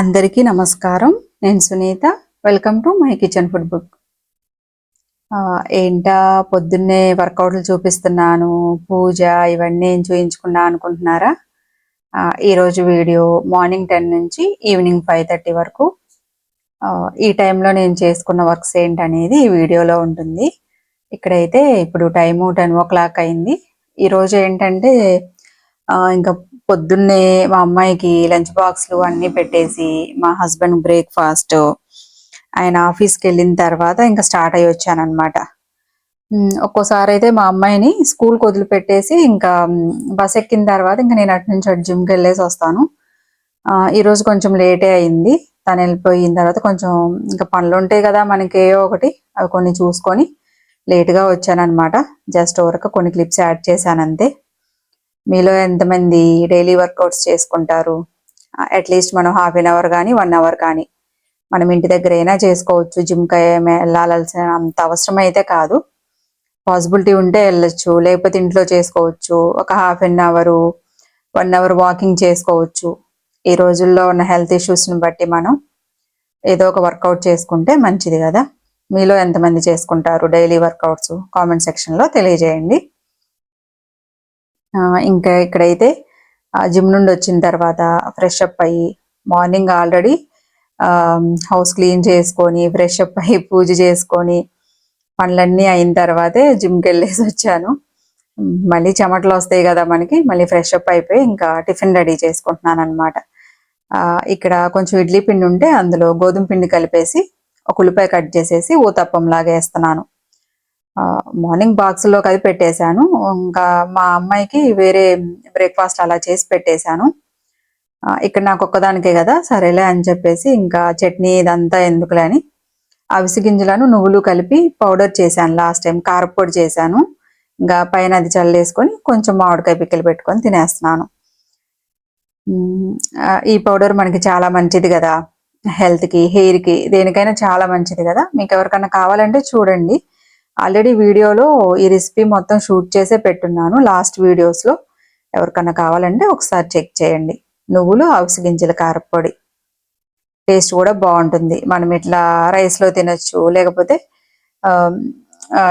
అందరికీ నమస్కారం. నేను Sunitha. Welcome to my kitchen food book. ఏంటా? పొద్దున్నే వర్కౌట్లు చూపిస్తున్నాను పూజ ఇవన్నీ ఏం చూయించుకున్నా అనుకుంటున్నారా? ఈరోజు వీడియో మార్నింగ్ టెన్ నుంచి ఈవినింగ్ ఫైవ్ థర్టీ వరకు. ఈ టైంలో నేను చేసుకున్న వర్క్స్ ఏంటనేది ఈ వీడియోలో ఉంటుంది. ఇక్కడైతే ఇప్పుడు టైము టెన్ ఓ క్లాక్ అయింది. ఈరోజు ఏంటంటే ఇంకా పొద్దున్నే మా అమ్మాయికి లంచ్ బాక్స్లు అన్ని పెట్టేసి మా హస్బెండ్ బ్రేక్ఫాస్ట్ ఆయన ఆఫీస్కి వెళ్ళిన తర్వాత ఇంకా స్టార్ట్ అయ్యి వచ్చాను ఒక్కోసారి అయితే మా అమ్మాయిని స్కూల్కి వదిలిపెట్టేసి ఇంకా బస్ ఎక్కిన తర్వాత ఇంకా నేను అటు నుంచి అటు జిమ్కి వెళ్ళేసి వస్తాను. ఈరోజు ఈ రోజు కొంచెం లేటే అయింది. తను వెళ్ళిపోయిన తర్వాత కొంచెం ఇంకా పనులు ఉంటాయి కదా మనకి ఏవో ఒకటి అవి కొన్ని చూసుకొని లేట్గా వచ్చాను జస్ట్ వరకు కొన్ని క్లిప్స్ యాడ్ చేశాను అంతే. మీలో ఎంతమంది డైలీ వర్కౌట్స్ చేసుకుంటారు? అట్లీస్ట్ మనం హాఫ్ అన్ అవర్ కానీ వన్ అవర్ కానీ మనం ఇంటి దగ్గర అయినా చేసుకోవచ్చు. జిమ్కి వెళ్ళాల్సిన అంత అవసరం అయితే కాదు. పాసిబిలిటీ ఉంటే వెళ్ళచ్చు. లేకపోతే ఇంట్లో చేసుకోవచ్చు. ఒక half an hour one hour walking చేసుకోవచ్చు. ఈ రోజుల్లో ఉన్న హెల్త్ ఇష్యూస్ని బట్టి మనం ఏదో ఒక వర్కౌట్ చేసుకుంటే మంచిది కదా. మీలో ఎంతమంది చేసుకుంటారు? డైలీ వర్కౌట్స్ కామెంట్ సెక్షన్లో తెలియజేయండి. ఇంకా ఇక్కడైతే జిమ్ నుండి వచ్చిన తర్వాత ఫ్రెష్ అప్ అయ్యి మార్నింగ్ ఆల్రెడీ హౌస్ క్లీన్ చేసుకొని ఫ్రెష్ అప్ అయ్యి పూజ చేసుకొని పనులన్నీ అయిన తర్వాతే జిమ్కి వెళ్ళేసి వచ్చాను. మళ్ళీ చెమటలు వస్తాయి కదా మనకి మళ్ళీ ఫ్రెష్ అప్ అయిపోయి ఇంకా టిఫిన్ రెడీ చేసుకుంటున్నాను అనమాట ఇక్కడ కొంచెం ఇడ్లీ పిండి ఉంటే అందులో గోధుమ పిండి కలిపేసి ఒక ఉల్లిపాయ కట్ చేసేసి ఊతప్పం లాగా వేస్తున్నాను. మార్నింగ్ బాక్స్లో అది పెట్టేశాను. ఇంకా మా అమ్మాయికి వేరే బ్రేక్ఫాస్ట్ అలా చేసి పెట్టేశాను. ఇక్కడ నాకు ఒక్కదానికే కదా సరేలే అని చెప్పేసి ఇంకా చట్నీ ఇదంతా ఎందుకులే అని అవిసి గింజలను నువ్వులు కలిపి పౌడర్ చేశాను లాస్ట్ టైం కారపొడి చేశాను. ఇంకా పైన అది చల్లేసుకొని కొంచెం మామిడికాయ పిక్కలు పెట్టుకొని తినేస్తున్నాను. ఈ పౌడర్ మనకి చాలా మంచిది కదా హెల్త్కి హెయిర్కి దేనికైనా చాలా మంచిది కదా. మీకు ఎవరికైనా కావాలంటే చూడండి. ఆల్రెడీ వీడియోలో ఈ రెసిపీ మొత్తం షూట్ చేసే పెట్టున్నాను లాస్ట్ వీడియోస్లో. ఎవరికన్నా కావాలంటే ఒకసారి చెక్ చేయండి. నువ్వులు అవిసి గింజల కారపొడి టేస్ట్ కూడా బాగుంటుంది. మనం ఇట్లా రైస్లో తినచ్చు తినొచ్చు లేకపోతే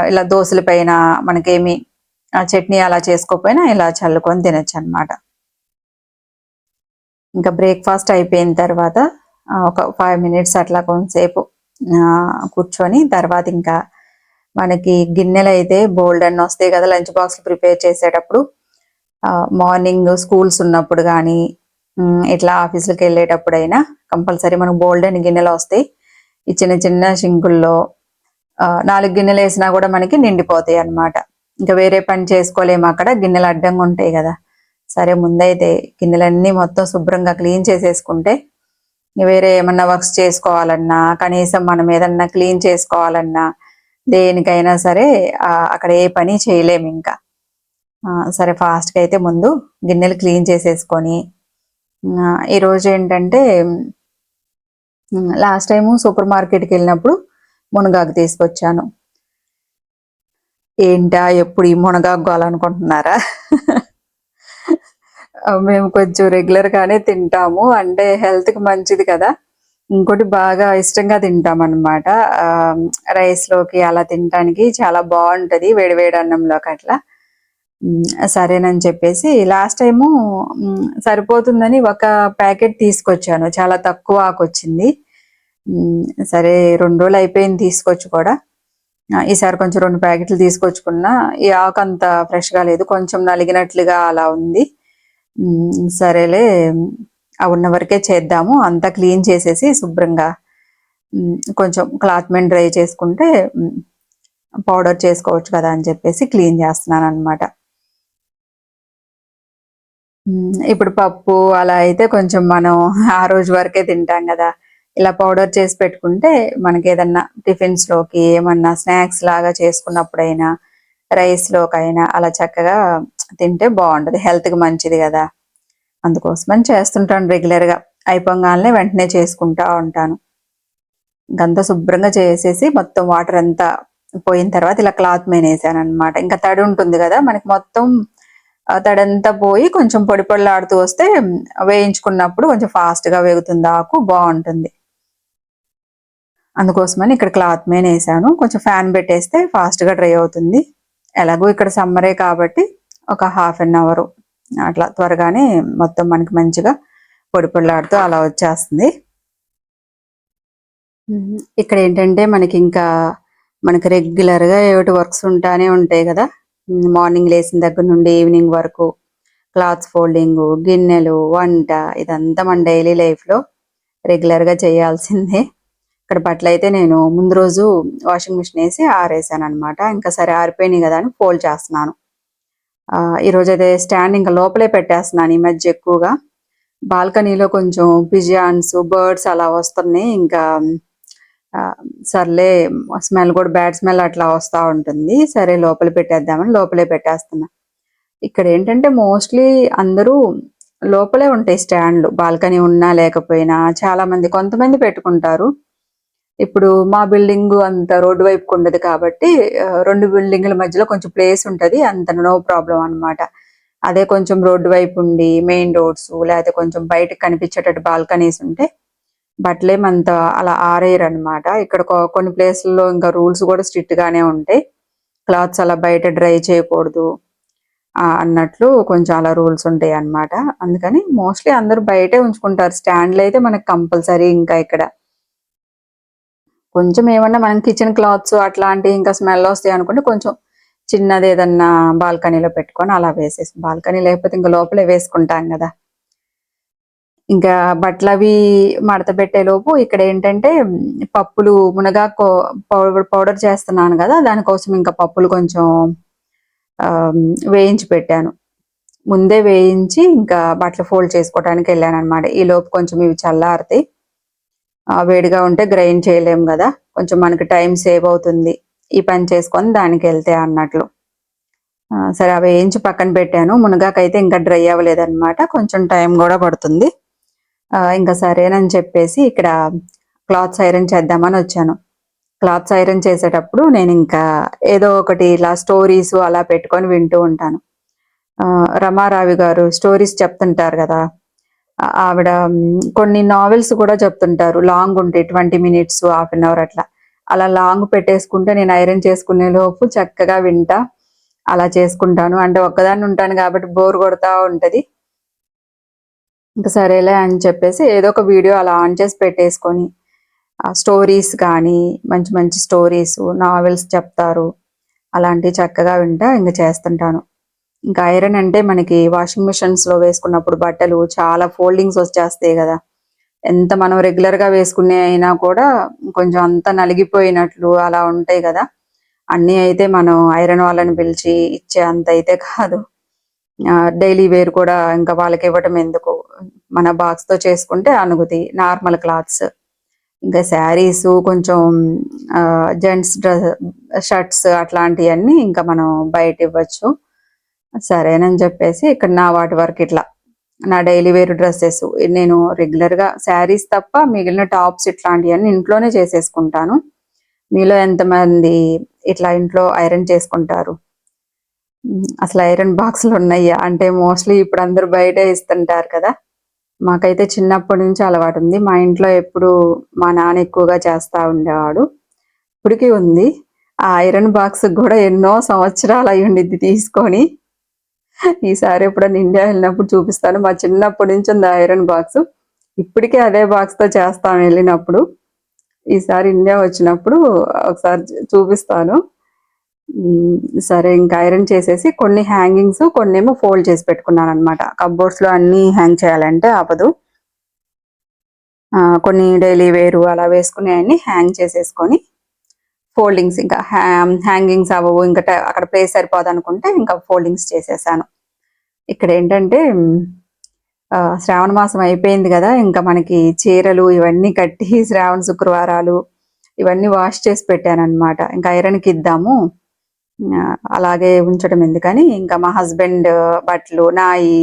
ఇలా దోశల పైన మనకేమి ఆ, చట్నీ అలా చేసుకోకపోయినా ఇలా చల్లుకొని తినొచ్చు అనమాట ఇంకా బ్రేక్ఫాస్ట్ అయిపోయిన తర్వాత ఒక ఫైవ్ మినిట్స్ అట్లా కొంతసేపు కూర్చొని తర్వాత ఇంకా మనకి గిన్నెలు అయితే బోల్డ్ అన్న వస్తాయి కదా లంచ్ బాక్స్ ప్రిపేర్ చేసేటప్పుడు. మార్నింగ్ స్కూల్స్ ఉన్నప్పుడు కానీ ఇట్లా ఆఫీసులకు వెళ్ళేటప్పుడైనా కంపల్సరీ మనకు బోల్డ్ అని గిన్నెలు వస్తాయి. ఈ చిన్న చిన్న షింకుల్లో నాలుగు గిన్నెలు వేసినా కూడా మనకి నిండిపోతాయి అన్నమాట. ఇంకా వేరే పని చేసుకోలేము అక్కడ గిన్నెలు అడ్డంగా ఉంటాయి కదా. సరే ముందైతే గిన్నెలన్నీ మొత్తం శుభ్రంగా క్లీన్ చేసేసుకుంటే వేరే ఏమన్నా వర్క్స్ చేసుకోవాలన్నా కనీసం మనం ఏదన్నా క్లీన్ చేసుకోవాలన్నా దేనికైనా సరే అక్కడ ఏ పని చేయలేము ఇంకా. సరే ఫాస్ట్గా అయితే ముందు గిన్నెలు క్లీన్ చేసేసుకొని ఈరోజు ఏంటంటే లాస్ట్ టైము సూపర్ మార్కెట్కి వెళ్ళినప్పుడు మునగాకు తీసుకొచ్చాను. ఏంటా ఎప్పుడు ఈ మునగాకు కావాలనుకుంటున్నారా? మేము కొంచెం రెగ్యులర్గానే తింటాము అంటే హెల్త్కి మంచిది కదా. ఇంకోటి బాగా ఇష్టంగా తింటాం అనమాట రైస్లోకి అలా తినడానికి చాలా బాగుంటది వేడి వేడి అన్నంలోకి అట్లా. సరేనని చెప్పేసి లాస్ట్ టైము సరిపోతుందని ఒక ప్యాకెట్ తీసుకొచ్చాను. చాలా తక్కువ ఆకు వచ్చింది. సరే రెండు రోజులు అయిపోయింది తీసుకొచ్చి కూడా. ఈసారి కొంచెం రెండు ప్యాకెట్లు తీసుకొచ్చుకున్నా. ఈ ఆకు అంత ఫ్రెష్గా లేదు. కొంచెం నలిగినట్లుగా అలా ఉంది. సరేలే. ఆ ఉన్న వరకే చేద్దాము. అంతా క్లీన్ చేసేసి శుభ్రంగా కొంచెం క్లాత్ మీద డ్రై చేసుకుంటే పౌడర్ చేసుకోవచ్చు కదా అని చెప్పేసి క్లీన్ చేస్తున్నాను అనమాట ఇప్పుడు పప్పు అలా అయితే కొంచెం మనం ఆ రోజు వరకే తింటాం కదా. ఇలా పౌడర్ చేసి పెట్టుకుంటే మనకి ఏదన్నా టిఫిన్స్లోకి ఏమన్నా స్నాక్స్ లాగా చేసుకున్నప్పుడైనా రైస్లోకైనా అలా చక్కగా తింటే బాగుంటది. హెల్త్కి మంచిది కదా. అందుకోసమని చేస్తుంటాను రెగ్యులర్గా. అయిపోగానే వెంటనే చేసుకుంటా ఉంటాను. గంత శుభ్రంగా చేసేసి మొత్తం వాటర్ అంతా పోయిన తర్వాత ఇలా క్లాత్ మేనేసాను వేసాను అనమాట ఇంకా తడి ఉంటుంది కదా మనకి మొత్తం తడంతా పోయి కొంచెం పొడి పొడిలాడుతూ వస్తే వేయించుకున్నప్పుడు కొంచెం ఫాస్ట్గా వేగుతుంది ఆకు బాగుంటుంది. అందుకోసమని ఇక్కడ క్లాత్ మేనేసాను వేసాను. కొంచెం ఫ్యాన్ పెట్టేస్తే ఫాస్ట్గా డ్రై అవుతుంది. ఎలాగో ఇక్కడ సమ్మరే కాబట్టి ఒక హాఫ్ అన్ అవర్ అట్లా త్వరగానే మొత్తం మనకి మంచిగా పొడి పొడిలాడుతూ అలా వచ్చేస్తుంది. ఇక్కడ ఏంటంటే మనకి ఇంకా మనకి రెగ్యులర్గా ఏమిటి వర్క్స్ ఉంటానే ఉంటాయి కదా. మార్నింగ్ లేచిన దగ్గర నుండి ఈవినింగ్ వరకు క్లాత్స్ ఫోల్డింగ్ గిన్నెలు వంట ఇదంతా మన డైలీ లైఫ్లో రెగ్యులర్గా చేయాల్సిందే. ఇక్కడ బట్టలు అయితే నేను ముందు రోజు వాషింగ్ మిషన్ వేసి ఆరేసాను అనమాట ఇంకా సరే ఆరిపోయినాయి కదా అని ఫోల్డ్ చేస్తున్నాను. ఈరోజు అయితే స్టాండ్ ఇంకా లోపలే పెట్టేస్తున్నాను ఈ మధ్య ఎక్కువగా. బాల్కనీలో కొంచెం పిజియాన్స్ బర్డ్స్ అలా వస్తున్నాయి. ఇంకా సర్లే స్మెల్ కూడా బ్యాడ్ స్మెల్ అట్లా వస్తూ ఉంటుంది. సరే లోపల పెట్టేద్దామని లోపలే పెట్టేస్తున్నా. ఇక్కడ ఏంటంటే మోస్ట్లీ అందరూ లోపలే ఉంటాయి స్టాండ్లు బాల్కనీ ఉన్నా లేకపోయినా చాలా మంది కొంతమంది పెట్టుకుంటారు. ఇప్పుడు మా బిల్డింగ్ అంత రోడ్డు వైపుకు ఉండదు కాబట్టి రెండు బిల్డింగ్ల మధ్యలో కొంచెం ప్లేస్ ఉంటుంది అంత నో ప్రాబ్లం అనమాట అదే కొంచెం రోడ్డు వైపు ఉండి మెయిన్ రోడ్స్ లేకపోతే కొంచెం బయటకు కనిపించేటట్టు బాల్కనీస్ ఉంటే బట్టలేమంత అలా ఆరేయరు అనమాట ఇక్కడ కొన్ని ప్లేస్లలో ఇంకా రూల్స్ కూడా స్ట్రిక్ట్ గానే ఉంటాయి. క్లాత్స్ అలా బయట డ్రై చేయకూడదు అన్నట్లు కొంచెం అలా రూల్స్ ఉంటాయి అనమాట అందుకని మోస్ట్లీ అందరూ బయటే ఉంచుకుంటారు. స్టాండ్లు అయితే మనకు కంపల్సరీ ఇంకా ఇక్కడ. కొంచెం ఏమన్నా మనం కిచెన్ క్లాత్స్ అట్లాంటివి ఇంకా స్మెల్ వస్తాయి అనుకుంటే కొంచెం చిన్నది ఏదన్నా బాల్కనీలో పెట్టుకొని అలా వేసేసి బాల్కనీ లేకపోతే ఇంకా లోపలే వేసుకుంటాం కదా. ఇంకా బట్టలు అవి మడత లోపు ఇక్కడ ఏంటంటే పప్పులు మునగా పౌడర్ పౌడర్ చేస్తున్నాను కదా దానికోసం ఇంకా పప్పులు కొంచెం వేయించి పెట్టాను. ముందే వేయించి ఇంకా బట్టలు ఫోల్డ్ చేసుకోవడానికి వెళ్ళాను అనమాట ఈ లోపు కొంచెం ఇవి చల్లారితే వేడిగా ఉంటే గ్రైండ్ చేయలేము కదా. కొంచెం మనకి టైం సేవ్ అవుతుంది. ఈ పని చేసుకొని దానికి వెళ్తే అన్నట్లు. సరే అవి వేయించి పక్కన పెట్టాను. మునగాకైతే ఇంకా డ్రై అవ్వలేదన్నమాట. కొంచెం టైం కూడా పడుతుంది. ఇంకా సరేనని చెప్పేసి ఇక్కడ క్లాత్స్ ఐరన్ చేద్దామని వచ్చాను. క్లాత్స్ ఐరన్ చేసేటప్పుడు నేను ఇంకా ఏదో ఒకటి ఇలా స్టోరీస్ అలా పెట్టుకొని వింటూ ఉంటాను. రమారావి గారు స్టోరీస్ చెప్తుంటారు కదా. ఆవిడ కొన్ని నావెల్స్ కూడా చెప్తుంటారు. లాంగ్ ఉంటాయి twenty minutes half an hour అట్లా. అలా లాంగ్ పెట్టేసుకుంటే నేను ఐరన్ చేసుకునే లోపు చక్కగా వింటా. అలా చేసుకుంటాను. అంటే ఒక్కదాన్ని ఉంటాను కాబట్టి బోర్ కొడతా ఉంటది. ఇంకా సరేలే అని చెప్పేసి ఏదో ఒక వీడియో అలా ఆన్ చేసి పెట్టేసుకొని స్టోరీస్ కానీ మంచి మంచి స్టోరీస్ నావెల్స్ చెప్తారు. అలాంటివి చక్కగా వింటా ఇంకా చేస్తుంటాను. ఇంకా ఐరన్ అంటే మనకి వాషింగ్ మిషన్స్లో వేసుకున్నప్పుడు బట్టలు చాలా ఫోల్డింగ్స్ వచ్చేస్తాయి కదా. ఎంత మనం రెగ్యులర్గా వేసుకునే అయినా కూడా కొంచెం అంత నలిగిపోయినట్లు అలా ఉంటాయి కదా. అన్నీ అయితే మనం ఐరన్ వాళ్ళని పిలిచి ఇచ్చే అంత అయితే కాదు. డైలీ వేర్ కూడా ఇంకా వాళ్ళకి ఇవ్వటం ఎందుకు? మన బాక్స్తో చేసుకుంటే అనుగుతి నార్మల్ క్లాత్స్ ఇంకా శారీస్ కొంచెం జెంట్స్ డ్రెస్ షర్ట్స్ అట్లాంటివన్నీ ఇంకా మనం బయట ఇవ్వచ్చు. సరేనని చెప్పేసి ఇక్కడ నా వాటి వరకు ఇట్లా నా డైలీ వేర్ డ్రెస్సెస్. నేను రెగ్యులర్గా శారీస్ తప్ప మిగిలిన టాప్స్ ఇట్లాంటివన్నీ ఇంట్లోనే చేసేసుకుంటాను. మీలో ఎంతమంది ఇట్లా ఇంట్లో ఐరన్ చేసుకుంటారు? అసలు ఐరన్ బాక్సులు ఉన్నాయా? అంటే మోస్ట్లీ ఇప్పుడు అందరు బయట ఇస్తుంటారు కదా. మాకైతే చిన్నప్పటి నుంచి అలవాటు ఉంది. మా ఇంట్లో ఎప్పుడు మా నాన్న ఎక్కువగా చేస్తా ఉండేవాడు. ఇప్పటికీ ఉంది. ఆ ఐరన్ బాక్స్ కూడా ఎన్నో సంవత్సరాలు అయి ఉండిద్ది తీసుకొని. ఈసారి ఎప్పుడైనా ఇండియా వెళ్ళినప్పుడు చూపిస్తాను. మా చిన్నప్పటి నుంచి ఉంది ఐరన్ బాక్స్. ఇప్పటికే అదే బాక్స్తో చేస్తాం వెళ్ళినప్పుడు. ఈసారి ఇండియా వచ్చినప్పుడు ఒకసారి చూపిస్తాను. సరే ఇంకా ఐరన్ చేసేసి కొన్ని హ్యాంగింగ్స్ కొన్ని ఏమో ఫోల్డ్ చేసి పెట్టుకున్నాను అనమాట కబోర్డ్స్లో అన్ని హ్యాంగ్ చేయాలంటే ఆపదు. కొన్ని డైలీ వేరు అలా వేసుకుని అన్నీ హ్యాంగ్ చేసేసుకొని ఫోల్డింగ్స్ ఇంకా హ్యాంగింగ్స్ అవ్వవు ఇంకా అక్కడ ప్లేస్ సరిపోదు అనుకుంటే ఇంకా ఫోల్డింగ్స్ చేసేసాను. ఇక్కడ ఏంటంటే శ్రావణ మాసం అయిపోయింది కదా ఇంకా మనకి చీరలు ఇవన్నీ కట్టి శ్రావణ శుక్రవారాలు ఇవన్నీ వాష్ చేసి పెట్టాను అనమాట ఇంకా ఐరన్కి ఇద్దాము. అలాగే ఉంచడం ఎందుకని ఇంకా మా హస్బెండ్ బట్టలు నాయి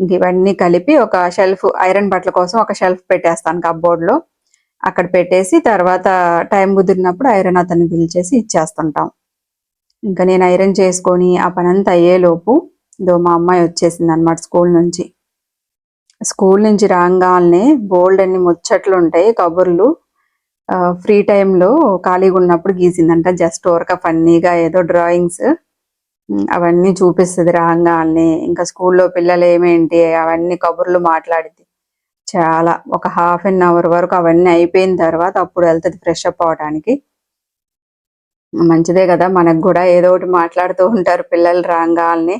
ఇంక ఇవన్నీ కలిపి ఒక షెల్ఫ్ ఐరన్ బట్టల కోసం ఒక షెల్ఫ్ పెట్టేస్తాను కబ్బోర్డ్లో అక్కడ పెట్టేసి తర్వాత టైం కుదిరినప్పుడు ఐరన్ అతన్ని పిలిచేసి ఇచ్చేస్తుంటాం. ఇంకా నేను ఐరన్ చేసుకొని ఆ పని అంతా అయ్యేలోపు ఇదో మా అమ్మాయి వచ్చేసింది అనమాట స్కూల్ నుంచి. స్కూల్ నుంచి రాగానే బోల్డ్ అన్ని ముచ్చట్లు ఉంటాయి కబుర్లు ఫ్రీ టైంలో ఖాళీగా ఉన్నప్పుడు గీసిందంట జస్ట్ ఓరక ఫన్నీగా ఏదో డ్రాయింగ్స్. అవన్నీ చూపిస్తుంది రాగానే ఇంకా స్కూల్లో పిల్లలు ఏమేంటి అవన్నీ కబుర్లు మాట్లాడింది చాలా ఒక హాఫ్ అన్ అవర్ వరకు అవన్నీ అయిపోయిన తర్వాత అప్పుడు వెళ్తుంది ఫ్రెష్ అప్ అవడానికి. మంచిదే కదా మనకు కూడా ఏదో ఒకటి మాట్లాడుతూ ఉంటారు పిల్లలు రాగానే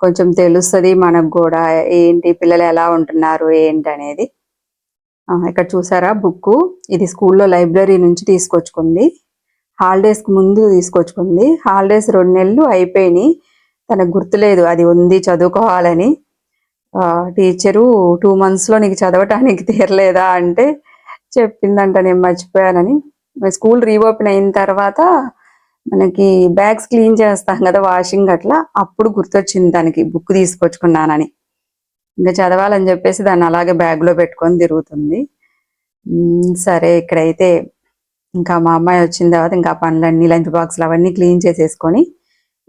కొంచెం తెలుస్తుంది మనకు కూడా ఏంటి పిల్లలు ఎలా ఉంటున్నారు ఏంటి అనేది. ఇక్కడ చూసారా బుక్ ఇది స్కూల్లో లైబ్రరీ నుంచి తీసుకొచ్చుకుంది. హాలిడేస్కి ముందు తీసుకొచ్చుకుంది. హాలిడేస్ రెండు నెలలు అయిపోయినాయి. తనకు గుర్తులేదు అది ఉంది చదువుకోవాలని. టీచరు టూ మంత్స్లో నీకు చదవటానికి తీరలేదా అంటే చెప్పిందంట నేను మర్చిపోయానని. స్కూల్ రీఓపెన్ అయిన తర్వాత మనకి బ్యాగ్స్ క్లీన్ చేస్తాం కదా వాషింగ్ అట్లా అప్పుడు గుర్తొచ్చింది దానికి బుక్ తీసుకొచ్చుకున్నానని. ఇంకా చదవాలని చెప్పేసి దాన్ని అలాగే బ్యాగ్లో పెట్టుకొని తిరుగుతుంది. సరే ఇక్కడైతే ఇంకా మా అమ్మాయి వచ్చిన తర్వాత ఇంకా పనులన్నీ లంచ్ బాక్స్లు అవన్నీ క్లీన్ చేసేసుకొని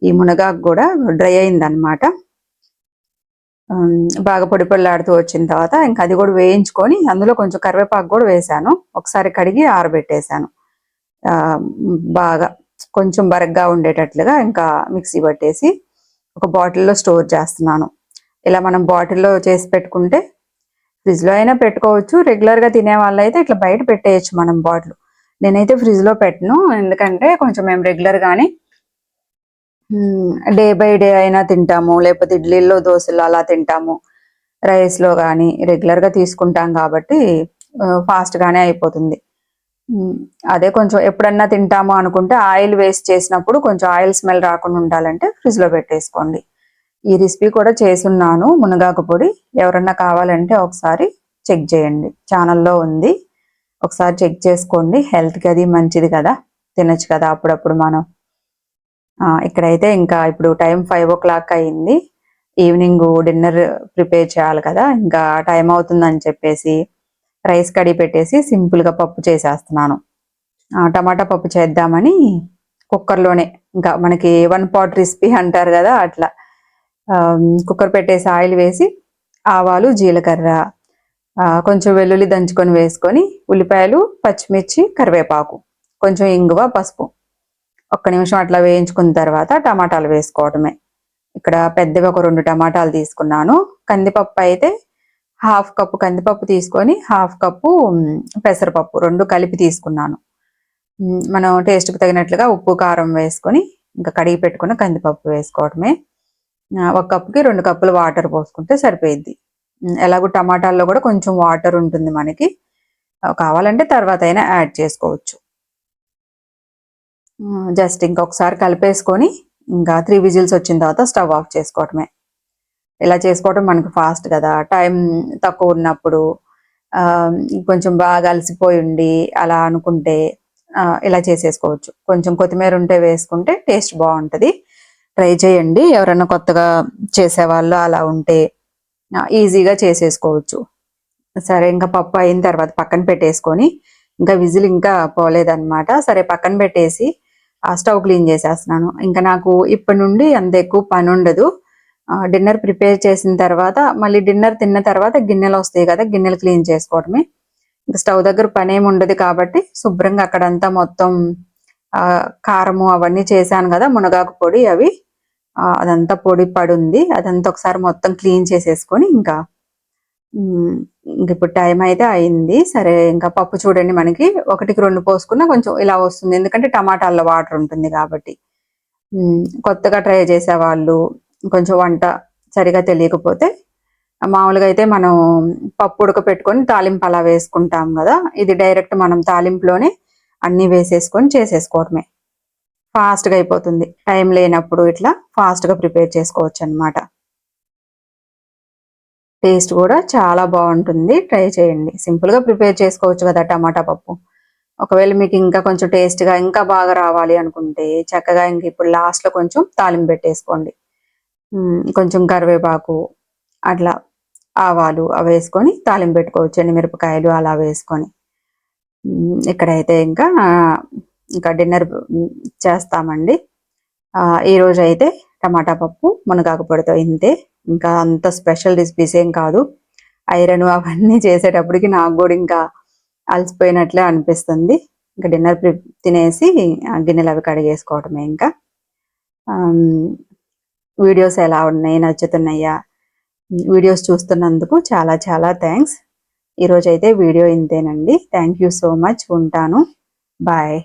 ఈ మునగాకు కూడా డ్రై అయిందనమాట. బాగా పొడి పొడిలాడుతూ వచ్చిన తర్వాత ఇంకా అది కూడా వేయించుకొని అందులో కొంచెం కరివేపాకు కూడా వేసాను. ఒకసారి కడిగి ఆరబెట్టేశాను బాగా కొంచెం బరగ్గా ఉండేటట్లుగా ఇంకా మిక్సీ పట్టేసి ఒక బాటిల్లో స్టోర్ చేస్తున్నాను. ఇలా మనం బాటిల్లో చేసి పెట్టుకుంటే ఫ్రిడ్జ్లో అయినా పెట్టుకోవచ్చు. రెగ్యులర్గా తినే వాళ్ళైతే ఇట్లా బయట పెట్టేయచ్చు మనం బాటిల్. నేనైతే ఫ్రిడ్జ్లో పెట్టను. ఎందుకంటే కొంచెం మేము రెగ్యులర్గానే డే బై డే అయినా తింటాము. లేకపోతే ఇడ్లీల్లో దోశలు అలా తింటాము. రైస్లో కానీ రెగ్యులర్గా తీసుకుంటాం కాబట్టి ఫాస్ట్గానే అయిపోతుంది. అదే కొంచెం ఎప్పుడన్నా తింటాము అనుకుంటే ఆయిల్ వేస్ట్ చేసినప్పుడు కొంచెం ఆయిల్ స్మెల్ రాకుండా ఉండాలంటే ఫ్రిడ్జ్లో పెట్టేసుకోండి. ఈ రెసిపీ కూడా చేసున్నాను మునగాకు పొడి. ఎవరన్నా కావాలంటే ఒకసారి చెక్ చేయండి. ఛానల్లో ఉంది. ఒకసారి చెక్ చేసుకోండి. హెల్త్కి అది మంచిది కదా. తినచ్చు కదా అప్పుడప్పుడు మనం. ఇక్కడైతే ఇంకా ఇప్పుడు టైం ఫైవ్ ఓ క్లాక్ అయింది. ఈవినింగ్ డిన్నర్ ప్రిపేర్ చేయాలి కదా. ఇంకా టైం అవుతుందని చెప్పేసి రైస్ కడిగి పెట్టేసి సింపుల్గా పప్పు చేసేస్తున్నాను. టమాటా పప్పు చేద్దామని కుక్కర్లోనే ఇంకా మనకి వన్ పాట్ రెసిపీ అంటారు కదా అట్లా. కుక్కర్ పెట్టేసి ఆయిల్ వేసి ఆవాలు జీలకర్ర కొంచెం వెల్లుల్లి దంచుకొని వేసుకొని ఉల్లిపాయలు పచ్చిమిర్చి కరివేపాకు కొంచెం ఇంగువ పసుపు. ఒక్క నిమిషం అట్లా వేయించుకున్న తర్వాత టమాటాలు వేసుకోవడమే. ఇక్కడ పెద్దవి ఒక రెండు టమాటాలు తీసుకున్నాను. కందిపప్పు అయితే హాఫ్ కప్పు కందిపప్పు తీసుకొని హాఫ్ కప్పు పెసరపప్పు రెండు కలిపి తీసుకున్నాను. మనం టేస్ట్కి తగినట్లుగా ఉప్పు కారం వేసుకొని ఇంకా కడిగి పెట్టుకున్న కందిపప్పు వేసుకోవడమే. ఒక కప్పుకి రెండు కప్పులు వాటర్ పోసుకుంటే సరిపోయిద్ది. ఎలాగో టమాటాల్లో కూడా కొంచెం వాటర్ ఉంటుంది మనకి. కావాలంటే తర్వాత అయినా యాడ్ చేసుకోవచ్చు. జస్ట్ ఇంకొకసారి కలిపేసుకొని ఇంకా త్రీ విజిల్స్ వచ్చిన తర్వాత స్టవ్ ఆఫ్ చేసుకోవటమే. ఇలా చేసుకోవటం మనకు ఫాస్ట్ కదా. టైం తక్కువ ఉన్నప్పుడు కొంచెం బాగా అలసిపోయి ఉండి అలా అనుకుంటే ఇలా చేసేసుకోవచ్చు. కొంచెం కొత్తిమీర ఉంటే వేసుకుంటే టేస్ట్ బాగుంటుంది. ట్రై చేయండి. ఎవరైనా కొత్తగా చేసేవాళ్ళు అలా ఉంటే ఈజీగా చేసేసుకోవచ్చు. సరే ఇంకా పప్పు అయిన తర్వాత పక్కన పెట్టేసుకొని ఇంకా విజిల్ ఇంకా పోలేదన్నమాట. సరే పక్కన పెట్టేసి స్టవ్ క్లీన్ చేసేస్తున్నాను. ఇంకా నాకు ఇప్పటి నుండి అంత ఎక్కువ పని ఉండదు. డిన్నర్ ప్రిపేర్ చేసిన తర్వాత మళ్ళీ డిన్నర్ తిన్న తర్వాత గిన్నెలు వస్తాయి కదా గిన్నెలు క్లీన్ చేసుకోవడమే. ఇంకా స్టవ్ దగ్గర పని ఏమి ఉండదు కాబట్టి శుభ్రంగా అక్కడంతా మొత్తం కారము అవన్నీ చేశాను కదా మునగాకు పొడి అవి. అదంతా పొడి పడుంది అదంతా ఒకసారి మొత్తం క్లీన్ చేసేసుకొని ఇంకా ఇప్పుడు టైం అయితే అయింది. సరే ఇంకా పప్పు చూడండి మనకి. ఒకటికి రెండు పోసుకున్నా కొంచెం ఇలా వస్తుంది. ఎందుకంటే టమాటాల్లో వాటర్ ఉంటుంది కాబట్టి. కొత్తగా ట్రై చేసే వాళ్ళు కొంచెం వంట సరిగా తెలియకపోతే మామూలుగా అయితే మనం పప్పు ఉడకపెట్టుకొని తాలింపు అలా వేసుకుంటాం కదా. ఇది డైరెక్ట్ మనం తాలింపులోనే అన్నీ వేసేసుకొని చేసేసుకోవడమే. ఫాస్ట్గా అయిపోతుంది. టైం లేనప్పుడు ఇట్లా ఫాస్ట్గా ప్రిపేర్ చేసుకోవచ్చు అనమాట టేస్ట్ కూడా చాలా బాగుంటుంది. ట్రై చేయండి. సింపుల్గా ప్రిపేర్ చేసుకోవచ్చు కదా టమాటా పప్పు. ఒకవేళ మీకు ఇంకా కొంచెం టేస్ట్గా ఇంకా బాగా రావాలి అనుకుంటే చక్కగా ఇంక ఇప్పుడు లాస్ట్లో కొంచెం తాలింపు పెట్టేసుకోండి. కొంచెం కరివేపాకు అట్లా ఆవాలు అవి వేసుకొని తాలింపు పెట్టుకోవచ్చు. మిరపకాయలు అలా వేసుకొని. ఇక్కడైతే ఇంకా ఇంకా డిన్నర్ చేస్తామండి. ఈరోజు అయితే టమాటా పప్పు మునగాకు పొడితో ఇంతే. ఇంకా అంత స్పెషల్ రెసిపీస్ ఏం కాదు. ఐరన్ అవన్నీ చేసేటప్పటికి నాకు కూడా ఇంకా అలసిపోయినట్లే అనిపిస్తుంది. ఇంకా డిన్నర్ ప్రి తినేసి గిన్నెలు అవి కడిగేసుకోవటమే ఇంకా. వీడియోస్ ఎలా ఉన్నాయి నచ్చుతున్నాయా? వీడియోస్ చూస్తున్నందుకు చాలా చాలా థ్యాంక్స్. ఈరోజు అయితే వీడియో ఇంతేనండి. Thank you so much. ఉంటాను. బాయ్.